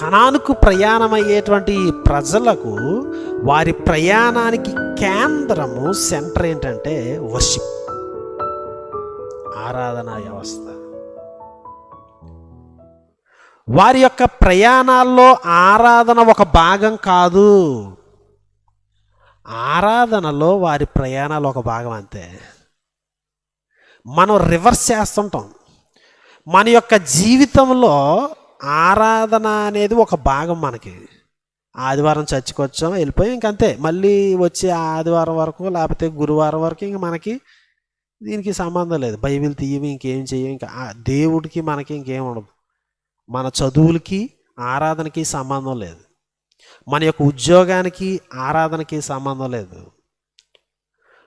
కణానుకు ప్రయాణమయ్యేటువంటి ప్రజలకు వారి ప్రయాణానికి కేంద్రము సెంటర్ ఏంటంటే వర్షిప్. ఆరాధనా వ్యవస్థ. వారి యొక్క ప్రయాణాల్లో ఆరాధన ఒక భాగం కాదు. ఆరాధనలో వారి ప్రయాణాలు ఒక భాగం అంతే. మనం రివర్స్ చేస్తుంటాం. మన యొక్క జీవితంలో ఆరాధన అనేది ఒక భాగం మనకి. ఆదివారం చర్చికి వచ్చాం వెళ్ళిపోయి ఇంకంతే మళ్ళీ వచ్చే ఆదివారం వరకు లేకపోతే గురువారం వరకు ఇంక మనకి దీనికి సంబంధం లేదు. బైబిల్ తీయము ఇంకేం చేయము ఇంకా దేవుడికి మనకి ఇంకేం ఉండదు. మన చదువులకి ఆరాధనకి సంబంధం లేదు. మన యొక్క ఉద్యోగానికి ఆరాధనకి సంబంధం లేదు.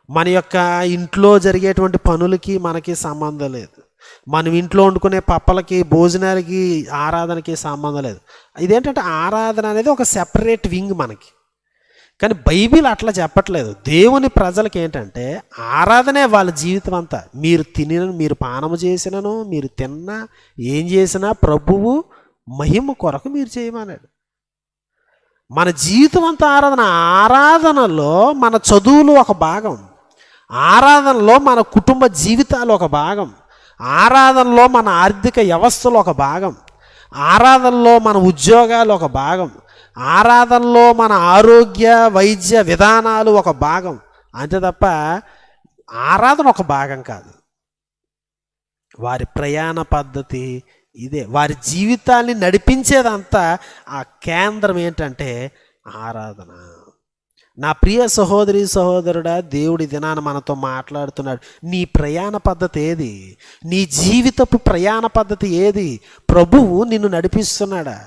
మన యొక్క ఇంట్లో జరిగేటువంటి పనులకి మనకి సంబంధం లేదు. మనం ఇంట్లో వండుకునే పప్పలకి భోజనాలకి ఆరాధనకి సంబంధం లేదు. ఇదేంటంటే ఆరాధన అనేది ఒక సెపరేట్ వింగ్ మనకి. కానీ బైబిల్ అట్లా చెప్పట్లేదు. దేవుని ప్రజలకి ఏంటంటే ఆరాధనే వాళ్ళ జీవితం అంతా. మీరు తినిన మీరు పానము చేసినను మీరు తిన్నా ఏం చేసినా ప్రభువు మహిమ కొరకు మీరు చేయమన్నాడు. మన జీవితం అంతా ఆరాధన. ఆరాధనలో మన చదువులు ఒక భాగం. ఆరాధనలో మన కుటుంబ జీవితాలు ఒక భాగం. ఆరాధనలో మన ఆర్థిక వ్యవస్థలు ఒక భాగం. ఆరాధనలో మన ఉద్యోగాలు ఒక భాగం. ఆరాధనలో మన ఆరోగ్య వైద్య విధానాలు ఒక భాగం. అంతే తప్ప ఆరాధన ఒక భాగం కాదు. వారి ప్రయాణ పద్ధతి ఇదే. వారి జీవితాన్ని నడిపించేదంతా ఆ కేంద్రం ఏంటంటే ఆరాధన. నా ప్రియ సహోదరి సహోదరుడా దేవుడి దినాన మనతో మాట్లాడుతున్నాడు. నీ ప్రయాణ పద్ధతి ఏది? నీ జీవితపు ప్రయాణ పద్ధతి ఏది? ప్రభువు నిన్ను నడిపిస్తున్నాడా?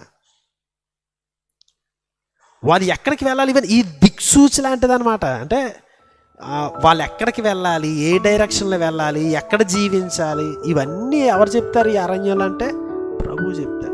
వాళ్ళు ఎక్కడికి వెళ్ళాలి? ఇవన్నీ ఈ దిక్సూచి లాంటిది అనమాట అంటే వాళ్ళు ఎక్కడికి వెళ్ళాలి? ఏ డైరెక్షన్లో వెళ్ళాలి? ఎక్కడ జీవించాలి? ఇవన్నీ ఎవరు చెప్తారు? ఈ అరణ్యంలో అంటే ప్రభు చెప్తారు.